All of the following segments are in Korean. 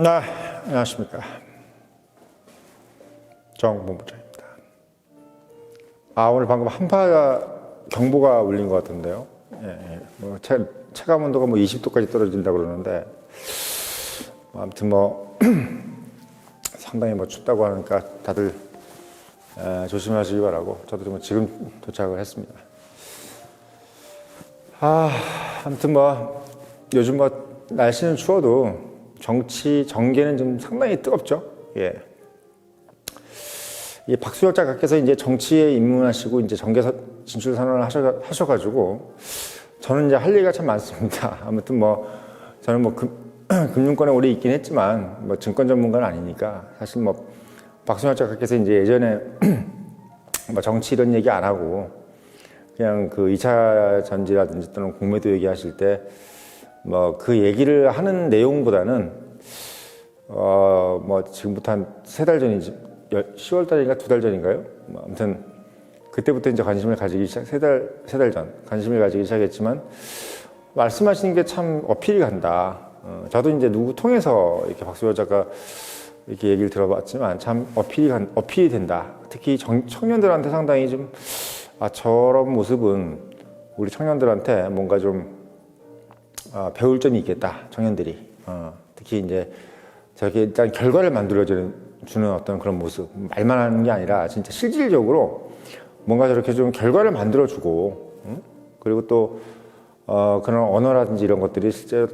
네, 안녕하십니까. 정본부장입니다. 아, 오늘 방금 한파 경보가 울린 것 같은데요. 예, 예. 뭐, 체, 체감 온도가 뭐 20도까지 떨어진다고 그러는데, 뭐 아무튼 뭐, 상당히 뭐 춥다고 하니까 다들 에, 조심하시기 바라고, 저도 뭐 지금 도착을 했습니다. 아, 아무튼 뭐, 요즘 뭐, 날씨는 추워도 정치, 정계는 좀 상당히 뜨겁죠. 예. 이 박수열 작가께서 이제 정치에 입문하시고 이제 정계 서- 진출 선언을 하셔, 하셔가지고 저는 이제 할 얘기가 참 많습니다. 아무튼 뭐 저는 뭐 금, 금융권에 오래 있긴 했지만 뭐 증권 전문가는 아니니까 사실 뭐 박수열 작가께서 이제 예전에 뭐 정치 이런 얘기 안 하고 그냥 그 2차 전지라든지 또는 공매도 얘기하실 때 뭐 그 얘기를 하는 내용보다는 어 뭐 지금부터 한 세 달 전이지 10월 달인가 두 달 전인가요? 뭐 아무튼 그때부터 이제 관심을 가지기 시작 세달 세 달 전 관심을 가지기 시작했지만 말씀하시는 게 참 어필이 간다. 어, 저도 이제 누구 통해서 이렇게 박수호 작가 이렇게 얘기를 들어봤지만 참 어필이 간, 어필이 된다. 특히 정- 청년들한테 상당히 좀 아, 저런 모습은 우리 청년들한테 뭔가 좀 아, 배울 점이 있겠다. 청년들이 어, 특히 이제 저렇게 일단 결과를 만들어주는 주는 어떤 그런 모습 말만 하는 게 아니라 진짜 실질적으로 뭔가 저렇게 좀 결과를 만들어 주고 응? 그리고 또 어, 그런 언어라든지 이런 것들이 실제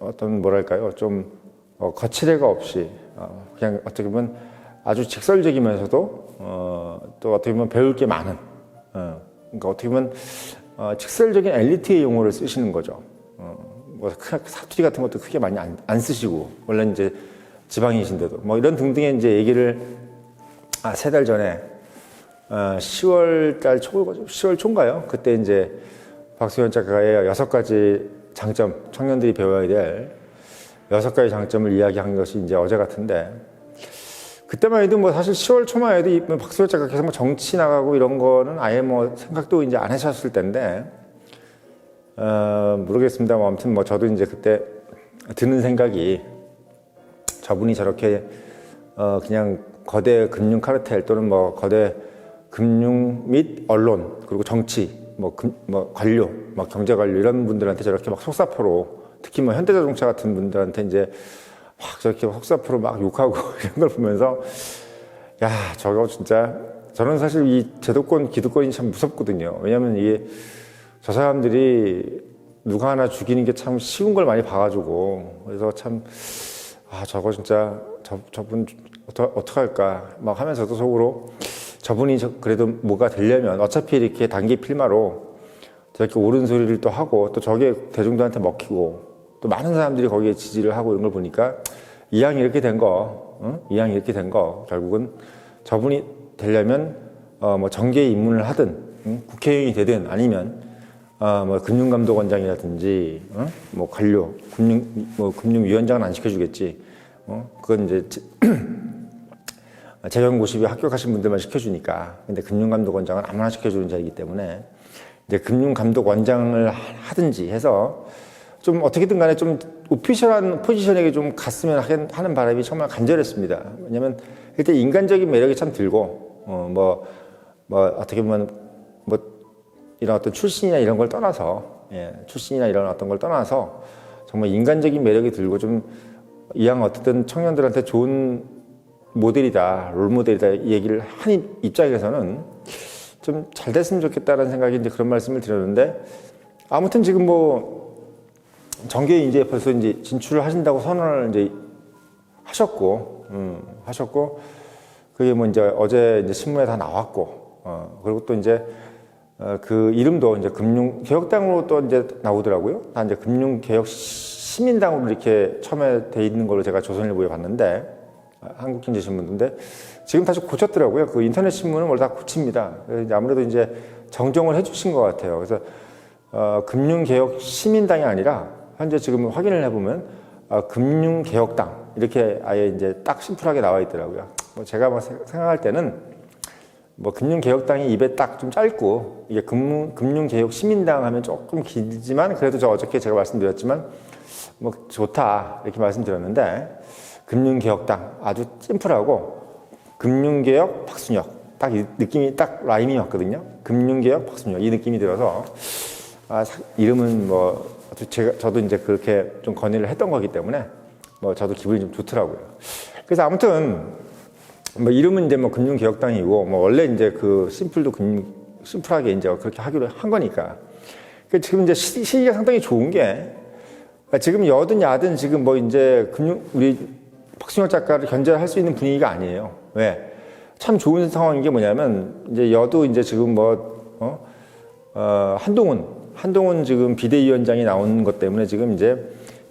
어떤 뭐랄까요 좀 어, 거칠애가 없이 어, 그냥 어떻게 보면 아주 직설적이면서도 어, 또 어떻게 보면 배울 게 많은 어, 그러니까 어떻게 보면 어, 직설적인 엘리트의 용어를 쓰시는 거죠. 어, 뭐 크- 사투리 같은 것도 크게 많이 안, 안 쓰시고 원래 이제 지방이신데도 뭐 이런 등등의 이제 얘기를 아 세 달 전에 어, 10월 달 초, 10월 초인가요? 그때 이제 박수현 작가의 여섯 가지 장점, 청년들이 배워야 될 여섯 가지 장점을 이야기한 것이 이제 어제 같은데, 그때만 해도 뭐 사실 10월 초만 해도 이 박수현 작가께서 뭐 정치 나가고 이런 거는 아예 뭐 생각도 이제 안 하셨을 텐데, 어, 모르겠습니다. 뭐 아무튼 뭐 저도 이제 그때 드는 생각이 저분이 저렇게 어 그냥 거대 금융 카르텔 또는 뭐 거대 금융 및 언론 그리고 정치 뭐, 금, 뭐 관료 막 경제 관료 이런 분들한테 저렇게 막 속사포로 특히 뭐 현대자동차 같은 분들한테 이제 막 저렇게 속사포로 막 욕하고 이런 걸 보면서 야 저거 진짜 저는 사실 이 제도권 기득권이 참 무섭거든요 왜냐하면 이게 저 사람들이 누가 하나 죽이는 게 참 쉬운 걸 많이 봐가지고 그래서 참 아 저거 진짜 저 저분 어떠 어떻게 할까 막 하면서도 속으로 저분이 저 그래도 뭐가 되려면 어차피 이렇게 단기 필마로 저렇게 옳은 소리를 또 하고 또 저게 대중들한테 먹히고 또 많은 사람들이 거기에 지지를 하고 이런 걸 보니까 이왕 이렇게 된 거, 응? 이왕 이렇게 된 거 결국은 저분이 되려면 어 뭐 정계에 입문을 하든 응? 국회의원이 되든 아니면 아, 뭐 금융감독원장이라든지, 어? 뭐 관료, 금융, 뭐 금융위원장은 안 시켜주겠지. 어? 그건 이제 제- 재경고시비 합격하신 분들만 시켜주니까. 근데 금융감독원장은 아무나 시켜주는 자리이기 때문에 이제 금융감독원장을 하든지 해서 좀 어떻게든 간에 좀 오피셜한 포지션에게 좀 갔으면 하는 바람이 정말 간절했습니다. 왜냐면 일단 인간적인 매력이 참 들고, 어, 뭐, 뭐, 어떻게 보면 뭐 이런 어떤 출신이나 이런 걸 떠나서 예, 출신이나 이런 어떤 걸 떠나서 정말 인간적인 매력이 들고 좀 이왕 어쨌든 청년들한테 좋은 모델이다 롤 모델이다 이 얘기를 한 입장에서는 좀 잘 됐으면 좋겠다라는 생각이 이제 그런 말씀을 드렸는데 아무튼 지금 뭐 정계에 이제 벌써 이제 진출을 하신다고 선언을 이제 하셨고 음, 하셨고 그게 뭐 이제 어제 이제 신문에 다 나왔고 어, 그리고 또 이제 어, 그 이름도 이제 금융 개혁당으로 또 이제 나오더라고요. 다 이제 금융 개혁 시민당으로 이렇게 처음에 돼 있는 걸로 제가 조선일보에 봤는데 아, 한국경제신문인데 지금 다시 고쳤더라고요. 그 인터넷 신문은 원래 다 고칩니다. 아무래도 이제 정정을 해주신 것 같아요. 그래서 어, 금융개혁 시민당이 아니라 현재 지금 확인을 해보면 어, 금융개혁당 이렇게 아예 이제 딱 심플하게 나와 있더라고요. 뭐 제가 생각할 때는 뭐 금융개혁당이 입에 딱 좀 짧고 이게 금융, 금융개혁 시민당 하면 조금 길지만 그래도 저 어저께 제가 말씀드렸지만 뭐 좋다 이렇게 말씀드렸는데 금융개혁당 아주 심플하고 금융개혁 박순혁 딱이 느낌이 딱 라임이 왔거든요. 금융개혁 박순혁 이 느낌이 들어서 아, 사- 이름은 뭐 제가 저도 이제 그렇게 좀 건의를 했던 거기 때문에 뭐 저도 기분이 좀 좋더라고요. 그래서 아무튼 뭐 이름은 이제 뭐 금융개혁당이고 뭐 원래 이제 그 심플도 금 심플하게 이제 그렇게 하기로 한 거니까. 그 지금 이제 시- 시기가 상당히 좋은 게 그러니까 지금 여든 야든 지금 뭐 이제 금융 우리 박순혁 작가를 견제할 수 있는 분위기가 아니에요. 왜? 참 좋은 상황인 게 뭐냐면 이제 여도 이제 지금 뭐 어, 어 한동훈 한동훈 지금 비대위원장이 나온 것 때문에 지금 이제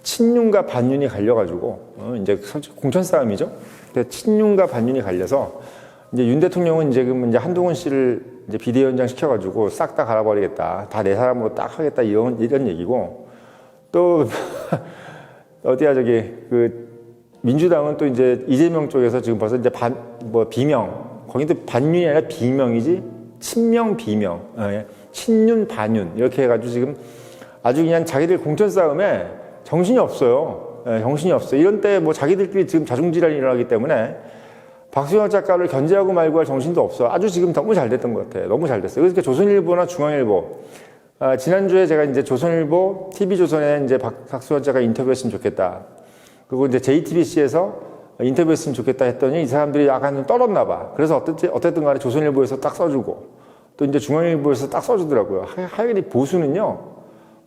친윤과 반윤이 갈려가지고 어, 이제 공천 싸움이죠. 친윤과 반윤이 갈려서 이제 윤 대통령은 지금 이제 한동훈 씨를 이제 비대위원장 시켜가지고 싹 다 갈아버리겠다, 다 내 사람으로 딱 하겠다 이런 이런 얘기고 또 어디야 저기 그 민주당은 또 이제 이재명 쪽에서 지금 벌써 이제 반 뭐 비명. 거기도 반윤이 아니라 비명이지? 친명 비명. 어, 예. 친윤 반윤. 이렇게 해가지고 지금 아주 그냥 자기들 공천 싸움에 정신이 없어요. 예, 정신이 없어. 이런 때 뭐 자기들끼리 지금 자중질환이 일어나기 때문에 박수영 작가를 견제하고 말고 할 정신도 없어. 아주 지금 너무 잘 됐던 것 같아요. 너무 잘 됐어요. 그래서 조선일보나 중앙일보. 아, 지난주에 제가 이제 조선일보, TV조선에 이제 박, 박수영 작가 인터뷰했으면 좋겠다. 그리고 이제 JTBC에서 인터뷰했으면 좋겠다 했더니 이 사람들이 약간 좀 떨었나 봐. 그래서 어쨌든, 어쨌든 간에 조선일보에서 딱 써주고 또 이제 중앙일보에서 딱 써주더라고요. 하- 하여간 이 보수는요,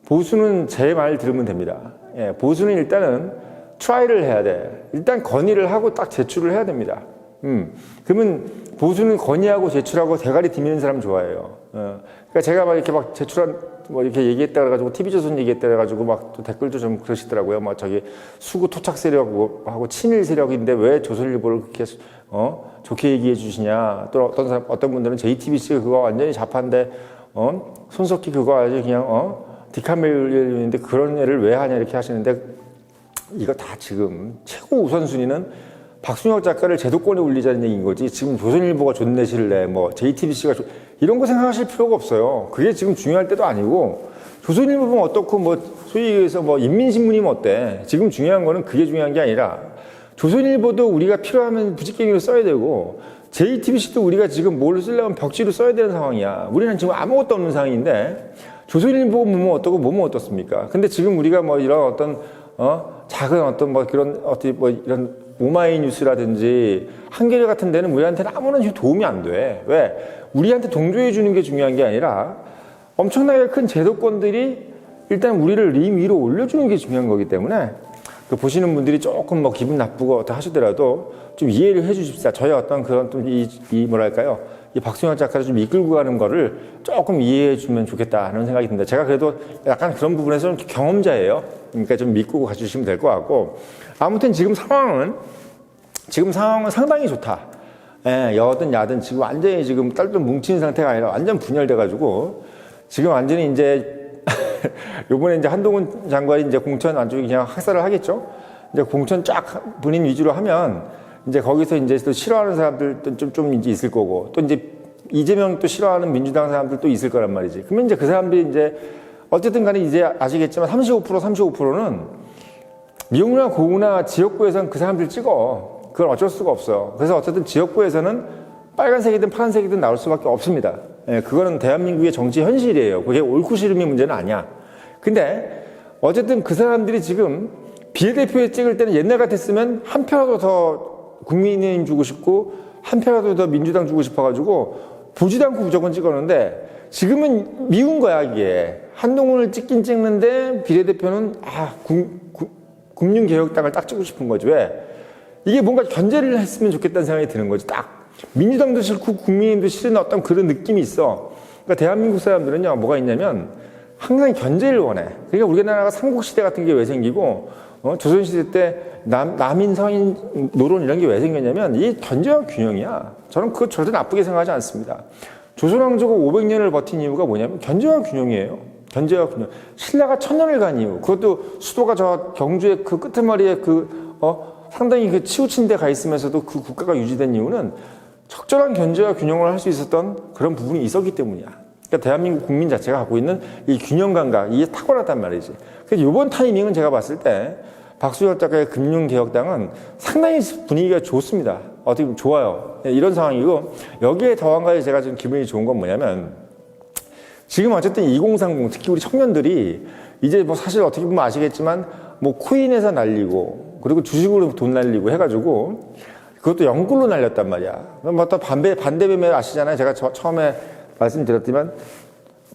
보수는 제 말 들으면 됩니다. 예, 보수는 일단은 트라이를 해야 돼. 일단 건의를 하고 딱 제출을 해야 됩니다. 음, 그러면 보수는 건의하고 제출하고 대가리 디미는 사람 좋아해요. 어, 그러니까 제가 막 이렇게 막 제출한 뭐 이렇게 얘기했다 그래가지고 TV조선 얘기했다 그래가지고 막 또 댓글도 좀 그러시더라고요. 막 저기 수구 토착 세력하고 친일 세력인데 왜 조선일보를 그렇게 어 좋게 얘기해 주시냐. 또 어떤 사람 어떤 분들은 JTBC 그거 완전히 자판데 어 손석희 그거 아주 그냥 어 디카멜리인데 그런 애를 왜 하냐 이렇게 하시는데 이거 다 지금 최고 우선순위는 박순혁 작가를 제도권에 올리자는 얘기인 거지. 지금 조선일보가 존내 실래, 뭐 JTBC가 이런 거 생각하실 필요가 없어요. 그게 지금 중요할 때도 아니고 조선일보면 어떻고 뭐 소위 얘기해서 뭐 인민신문이면 어때? 지금 중요한 거는 그게 중요한 게 아니라 조선일보도 우리가 필요하면 부직갱이로 써야 되고 JTBC도 우리가 지금 뭘 쓰려면 벽지로 써야 되는 상황이야. 우리는 지금 아무것도 없는 상황인데 조선일보 뭐뭐 어떻고 뭐뭐 어떻습니까? 근데 지금 우리가 뭐 이런 어떤 어 작은 어떤 뭐 그런 어떻게 뭐 이런 오마이뉴스라든지 한겨레 같은 데는 우리한테는 아무런 도움이 안 돼. 왜? 우리한테 동조해 주는 게 중요한 게 아니라 엄청나게 큰 제도권들이 일단 우리를 림 위로 올려주는 게 중요한 거기 때문에 그 보시는 분들이 조금 뭐 기분 나쁘고 어떻게 하시더라도 좀 이해를 해 주십시다. 저희 어떤 그런 좀이 뭐랄까요. 이 박수영 작가를 좀 이끌고 가는 거를 조금 이해해 주면 좋겠다 하는 생각이 듭니다. 제가 그래도 약간 그런 부분에서 좀 경험자예요. 그러니까 좀 믿고 가주시면 될 것 같고. 아무튼 지금 상황은, 지금 상황은 상당히 좋다. 예, 여든 야든 지금 완전히 지금 딸도 뭉친 상태가 아니라 완전 분열돼가지고 지금 완전히 이제 요번에 이제 한동훈 장관이 이제 공천 아주 그냥 학살을 하겠죠. 이제 공천 쫙 본인 위주로 하면 이제 거기서 이제 또 싫어하는 사람들도 좀, 좀 이제 있을 거고 또 이제 이재명 또 싫어하는 민주당 사람들도 있을 거란 말이지. 그러면 이제 그 사람들이 이제 어쨌든 간에 이제 아시겠지만 35% 35%는 미용이나 고우나 지역구에서는 그 사람들 찍어. 그건 어쩔 수가 없어요. 그래서 어쨌든 지역구에서는 빨간색이든 파란색이든 나올 수밖에 없습니다. 예, 그거는 대한민국의 정치 현실이에요. 그게 옳고 싫음의 문제는 아니야. 근데 어쨌든 그 사람들이 지금 비례대표에 찍을 때는 옛날 같았으면 한 표라도 더 국민의힘 주고 싶고 한 표라도 더 민주당 주고 싶어가지고 보지도 않고 무조건 찍었는데 지금은 미운 거야 이게. 한동훈을 찍긴 찍는데 비례대표는 아 국민개혁당을 딱 찍고 싶은 거지 왜? 이게 뭔가 견제를 했으면 좋겠다는 생각이 드는 거지 딱. 민주당도 싫고 국민의힘도 싫은 어떤 그런 느낌이 있어. 그러니까 대한민국 사람들은요 뭐가 있냐면 항상 견제를 원해. 그러니까 우리나라가 삼국시대 같은 게 왜 생기고 어, 조선시대 때 남, 남인 성인 노론 이런 게 왜 생겼냐면 이 견제와 균형이야. 저는 그거 절대 나쁘게 생각하지 않습니다. 조선왕조가 500년을 버틴 이유가 뭐냐면 견제와 균형이에요. 견제와 균형. 신라가 천년을 간 이유. 그것도 수도가 저 경주의 그 끄트머리에 그 어, 상당히 그 치우친 데 가 있으면서도 그 국가가 유지된 이유는 적절한 견제와 균형을 할 수 있었던 그런 부분이 있었기 때문이야. 그러니까 대한민국 국민 자체가 갖고 있는 이 균형 감각, 이게 탁월하단 말이지. 그래서 이번 타이밍은 제가 봤을 때 박수혁 작가의 금융개혁당은 상당히 분위기가 좋습니다. 어떻게 보면 좋아요. 네, 이런 상황이고 여기에 더한 가지 제가 좀 기분이 좋은 건 뭐냐면 지금 어쨌든 2030 특히 우리 청년들이 이제 뭐 사실 어떻게 보면 아시겠지만 뭐 코인에서 날리고 그리고 주식으로 돈 날리고 해가지고 그것도 영끌로 날렸단 말이야. 뭐또 반대 반대 매매 아시잖아요. 제가 저, 처음에 말씀드렸지만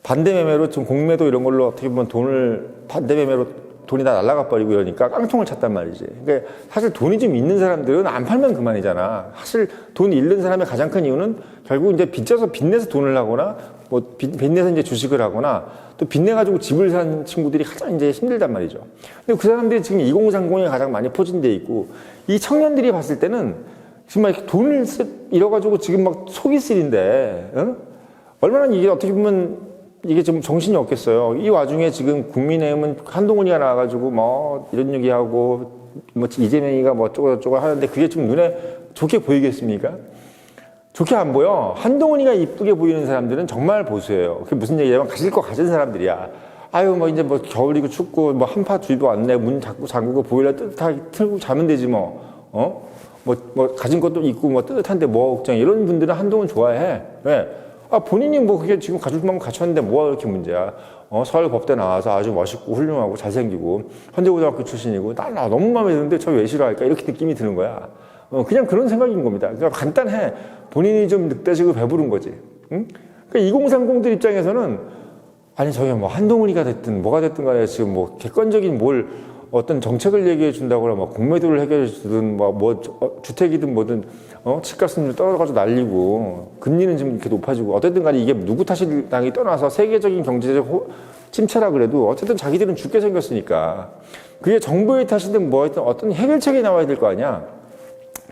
반대 매매로 좀 공매도 이런 걸로 어떻게 보면 돈을 반대 매매로 돈이 다 날라가 버리고 이러니까 깡통을 찼단 말이지. 그러니까 사실 돈이 좀 있는 사람들은 안 팔면 그만이잖아. 사실 돈 잃는 사람의 가장 큰 이유는 결국 이제 빚져서 빚내서 돈을 하거나 뭐 빚, 빚내서 이제 주식을 하거나 또 빚내 가지고 집을 산 친구들이 가장 이제 힘들단 말이죠. 근데 그 사람들이 지금 2030에 가장 많이 포진돼 있고 이 청년들이 봤을 때는 정말 돈을 쓰, 잃어가지고 지금 막 속이 쓰린데, 응? 얼마나 이게 어떻게 보면 이게 좀 정신이 없겠어요. 이 와중에 지금 국민의힘은 한동훈이가 나와가지고 뭐 이런 얘기하고 뭐 이재명이가 뭐 어쩌고저쩌고 하는데 그게 좀 눈에 좋게 보이겠습니까? 좋게 안 보여. 한동훈이가 이쁘게 보이는 사람들은 정말 보수예요. 그게 무슨 얘기냐면 가질 거 가진 사람들이야. 아유 뭐 이제 뭐 겨울이고 춥고 뭐 한파 주의보 왔네 문 자꾸 잠그고 보일러 뜨뜻하게 틀고 자면 되지 뭐 어? 뭐, 뭐 가진 것도 있고 뭐 뜨뜻한데 뭐 걱정 이런 분들은 한동훈 좋아해. 왜? 아 본인이 뭐 그게 지금 가질 만큼 갖췄는데 뭐가 그렇게 문제야? 어 서울 법대 나와서 아주 멋있고 훌륭하고 잘생기고 현대고등학교 출신이고 나, 나 너무 마음에 드는데 저 왜 싫어할까 이렇게 느낌이 드는 거야. 어 그냥 그런 생각인 겁니다. 그러니까 간단해. 본인이 좀 늑대지고 배부른 거지. 응? 그러니까 2030들 입장에서는 아니 저게 뭐 한동훈이가 됐든 뭐가 됐든 간에 지금 뭐 객관적인 뭘 어떤 정책을 얘기해 준다거나 뭐 공매도를 해결해 주든 뭐, 뭐 어, 주택이든 뭐든 어? 집값은 떨어져가지고 날리고 금리는 지금 이렇게 높아지고 어쨌든 간에 이게 누구 탓이 당이 떠나서 세계적인 경제적 호, 침체라 그래도 어쨌든 자기들은 죽게 생겼으니까 그게 정부의 탓이든 뭐든 어떤 해결책이 나와야 될 거 아니야.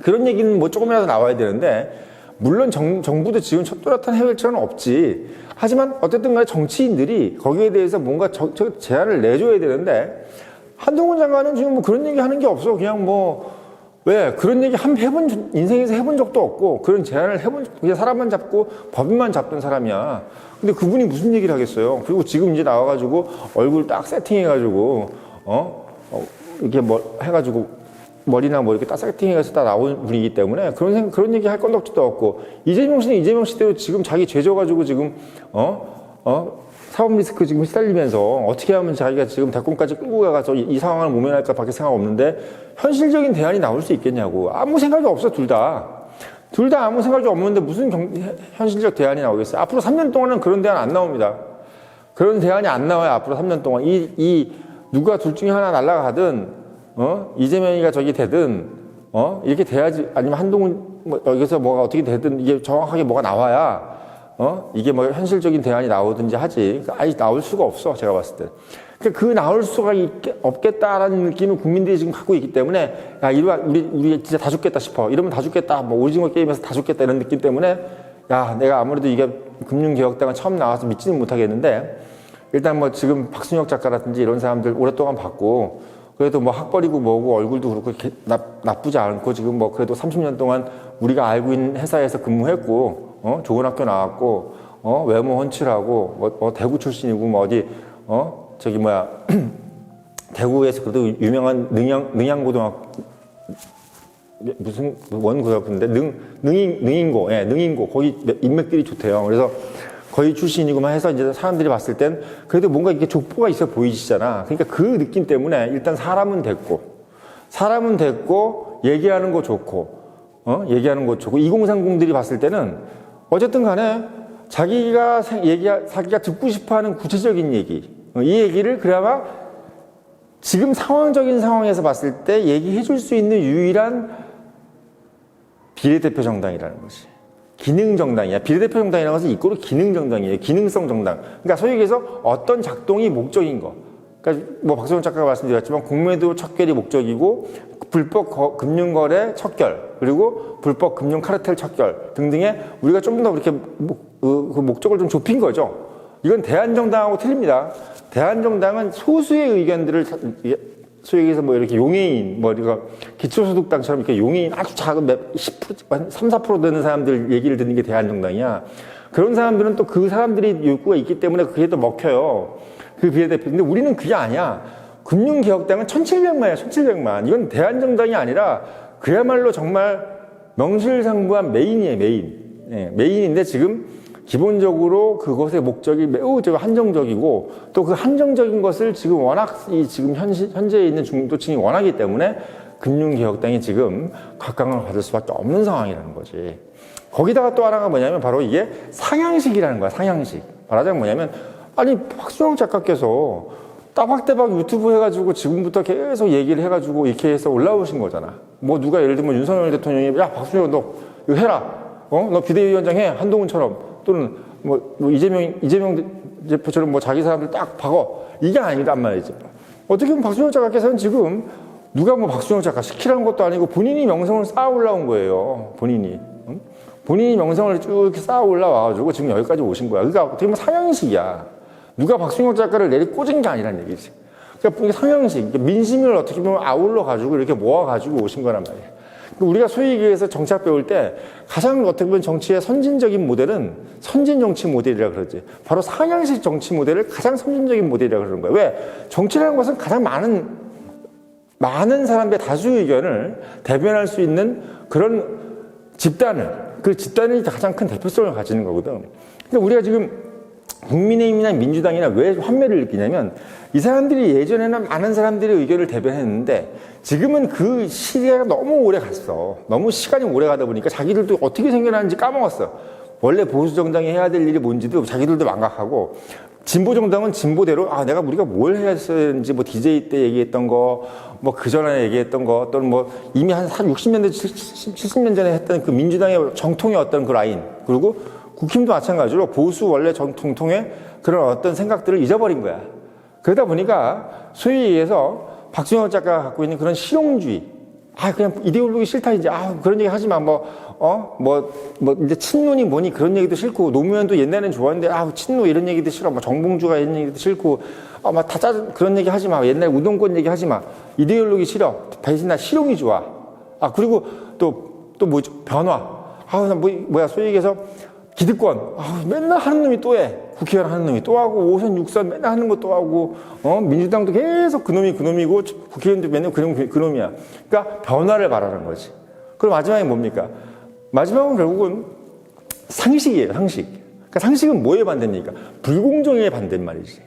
그런 얘기는 뭐 조금이라도 나와야 되는데 물론 정, 정부도 지금 첫 뚜렷한 해결책은 없지. 하지만 어쨌든 간에 정치인들이 거기에 대해서 뭔가 저, 저 제안을 내줘야 되는데 한동훈 장관은 지금 뭐 그런 얘기 하는 게 없어. 그냥 뭐, 왜? 그런 얘기 한 해본, 인생에서 해본 적도 없고, 그런 제안을 해본, 그냥 사람만 잡고 법인만 잡던 사람이야. 근데 그분이 무슨 얘기를 하겠어요? 그리고 지금 이제 나와가지고 얼굴 딱 세팅해가지고, 어? 어 이렇게 뭐 해가지고 머리나 뭐 이렇게 딱 세팅해서 다 나온 분이기 때문에 그런 생 그런 얘기 할 건덕지도 없고, 이재명 씨는 이재명 씨대로 지금 자기 죄져가지고 지금, 어? 어? 사업 리스크 지금 시달리면서 어떻게 하면 자기가 지금 대권까지 끌고 가서 이, 이 상황을 모면할까 밖에 생각 없는데 현실적인 대안이 나올 수 있겠냐고 아무 생각이 없어 둘 다. 둘 다 아무 생각이 없는데 무슨 경, 현실적 대안이 나오겠어요? 앞으로 3년 동안은 그런 대안 안 나옵니다. 그런 대안이 안 나와요. 앞으로 3년 동안 이, 이 누가 둘 중에 하나 날아가든 어 이재명이가 저기 되든 어 이렇게 돼야지 아니면 한동훈 뭐 여기서 뭐가 어떻게 되든 이게 정확하게 뭐가 나와야 어? 이게 뭐 현실적인 대안이 나오든지 하지. 아예 나올 수가 없어, 제가 봤을 때. 그러니까 그 나올 수가 있게, 없겠다라는 느낌을 국민들이 지금 갖고 있기 때문에, 야, 이리 와, 우리, 우리 진짜 다 죽겠다 싶어. 이러면 다 죽겠다. 뭐 오징어 게임에서 다 죽겠다 이런 느낌 때문에, 야, 내가 아무래도 이게 금융개혁당은 처음 나와서 믿지는 못하겠는데, 일단 뭐 지금 박순혁 작가라든지 이런 사람들 오랫동안 봤고, 그래도 뭐 학벌이고 뭐고 얼굴도 그렇고 나, 나쁘지 않고 지금 뭐 그래도 30년 동안 우리가 알고 있는 회사에서 근무했고 어? 좋은 학교 나왔고 어? 외모 훤칠하고 뭐, 뭐 대구 출신이고 뭐 어디 어? 저기 뭐야 대구에서 그래도 유명한 능양 능양고등학교 무슨 원고등학교인데 능 능인 능인고 예 능인고 거기 인맥들이 좋대요. 그래서 거의 출신이고만 해서 이제 사람들이 봤을 땐 그래도 뭔가 이렇게 족보가 있어 보이시잖아. 그러니까 그 느낌 때문에 일단 사람은 됐고, 사람은 됐고, 얘기하는 거 좋고, 어? 얘기하는 거 좋고, 2030들이 봤을 때는 어쨌든 간에 자기가 얘기, 자기가 듣고 싶어 하는 구체적인 얘기, 어, 이 얘기를 그나마 지금 상황적인 상황에서 봤을 때 얘기해 줄 수 있는 유일한 비례대표 정당이라는 것이. 기능 정당이야. 비례대표 정당이라는 것은 이꼬로 기능 정당이에요. 기능성 정당. 그러니까 소위 얘기해서 어떤 작동이 목적인 거. 그러니까 뭐 박성훈 작가가 말씀드렸지만 공매도 척결이 목적이고 불법 거, 금융거래 척결 그리고 불법 금융 카르텔 척결 등등의 우리가 좀더 이렇게 목, 그, 그 목적을 좀 좁힌 거죠. 이건 대한정당하고 틀립니다. 대한정당은 소수의 의견들을 얘기해서 뭐 이렇게 용해인, 뭐, 우리가 기초소득당처럼 이렇게 용해인 아주 작은 몇, 10%, 3, 4% 되는 사람들 얘기를 듣는 게 대한정당이야. 그런 사람들은 또 그 사람들이 욕구가 있기 때문에 그게 또 먹혀요. 그 비례대표. 근데 우리는 그게 아니야. 금융개혁당은 1700만이야, 1700만. 이건 대한정당이 아니라 그야말로 정말 명실상부한 메인이에요, 메인. 예, 메인인데 지금 기본적으로 그것의 목적이 매우 저 한정적이고 또 그 한정적인 것을 지금 워낙 이 지금 현시, 현재에 있는 중도층이 원하기 때문에 금융개혁당이 지금 각광을 받을 수밖에 없는 상황이라는 거지. 거기다가 또 하나가 뭐냐면 바로 이게 상향식이라는 거야, 상향식. 말하자면 뭐냐면 아니 박수영 작가께서 따박따박 유튜브 해가지고 지금부터 계속 얘기를 해가지고 이렇게 해서 올라오신 거잖아. 뭐 누가 예를 들면 윤석열 대통령이 야 박수영 너 이거 해라. 어? 너 비대위원장 해 한동훈처럼 또는 뭐, 뭐 이재명 이재명 대표처럼 뭐 자기 사람들 딱 박어 이게 아니란 말이죠. 어떻게 보면 박수영 작가께서는 지금 누가 뭐 박수영 작가 시키라는 것도 아니고 본인이 명성을 쌓아 올라온 거예요. 본인이. 응? 본인이 명성을 쭉 쌓아 올라와가지고 지금 여기까지 오신 거야. 그러니까 어떻게 보면 상향식이야. 누가 박수영 작가를 내리 꽂은 게 아니란 얘기지. 그러니까 상향식, 그러니까 민심을 어떻게 보면 아울러 가지고 이렇게 모아 가지고 오신 거란 말이야. 그러니까 우리가 소위 얘기해서 정치학 배울 때 가장 어떻게 보면 정치의 선진적인 모델은 선진 정치 모델이라 그러지. 바로 상향식 정치 모델을 가장 선진적인 모델이라 그러는 거야. 왜? 정치라는 것은 가장 많은 많은 사람의 다수 의견을 대변할 수 있는 그런 집단을 그 집단이 가장 큰 대표성을 가지는 거거든. 근데 우리가 지금 국민의힘이나 민주당이나 왜 환멸을 느끼냐면 이 사람들이 예전에는 많은 사람들의 의견을 대변했는데 지금은 그 시대가 너무 오래 갔어. 너무 시간이 오래 가다 보니까 자기들도 어떻게 생겨나는지 까먹었어. 원래 보수 정당이 해야 될 일이 뭔지도 자기들도 망각하고 진보 정당은 진보대로 아 내가 우리가 뭘 해야 했는지 뭐 DJ 때 얘기했던 거 뭐 그 전에 얘기했던 거 또는 뭐 이미 한 60년대 70년 전에 했던 그 민주당의 정통의 어떤 그 라인 그리고 국힘도 마찬가지로 보수 원래 정통통의 그런 어떤 생각들을 잊어버린 거야. 그러다 보니까 소위 얘기해서 박수영 작가가 갖고 있는 그런 실용주의 아 그냥 이데올로기 싫다 이제. 아 그런 얘기 하지 마 뭐 어? 뭐 뭐 이제 친노니 뭐니 그런 얘기도 싫고 노무현도 옛날엔 좋았는데 아 친노 이런 얘기도 싫어 뭐 정봉주가 이런 얘기도 싫고 아 막다 짜증 그런 얘기 하지 마 옛날 우동권 얘기 하지 마. 이데올로기 싫어. 대신 나 실용이 좋아. 아 그리고 또 또 뭐죠 변화. 아 나 뭐, 뭐야 소위 얘기해서 기득권 아, 맨날 하는 놈이 또 해. 국회의원 하는 놈이 또 하고 오선 육선 맨날 하는 거 또 하고 어 민주당도 계속 그놈이 그놈이고 국회의원도 맨날 그놈 그놈이야. 그러니까 변화를 바라는 거지. 그럼 마지막에 뭡니까? 마지막은 결국은 상식이에요. 상식. 그러니까 상식은 뭐에 반대입니까? 불공정에 반대인 말이지.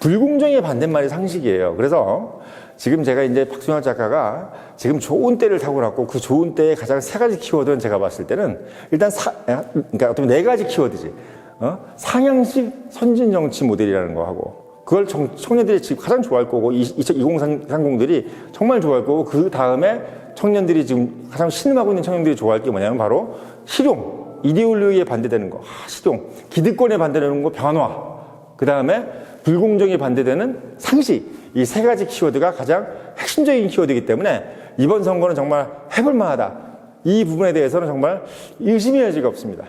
불공정에 반대말이 상식이에요. 그래서 지금 제가 이제 박수영 작가가 지금 좋은 때를 타고 났고 그 좋은 때의 가장 세 가지 키워드는 제가 봤을 때는 일단 사, 그러니까 어떻게 네 가지 키워드지. 어? 상향식 선진 정치 모델이라는 거 하고 그걸 청, 청년들이 지금 가장 좋아할 거고 2030들이 정말 좋아할 거고 그 다음에 청년들이 지금 가장 신음하고 있는 청년들이 좋아할 게 뭐냐면 바로 실용, 이데올로기에 반대되는 거, 아, 실용, 기득권에 반대되는 거, 변화. 그 다음에 불공정에 반대되는 상식. 이 세 가지 키워드가 가장 핵심적인 키워드이기 때문에 이번 선거는 정말 해볼 만하다. 이 부분에 대해서는 정말 의심의 여지가 없습니다.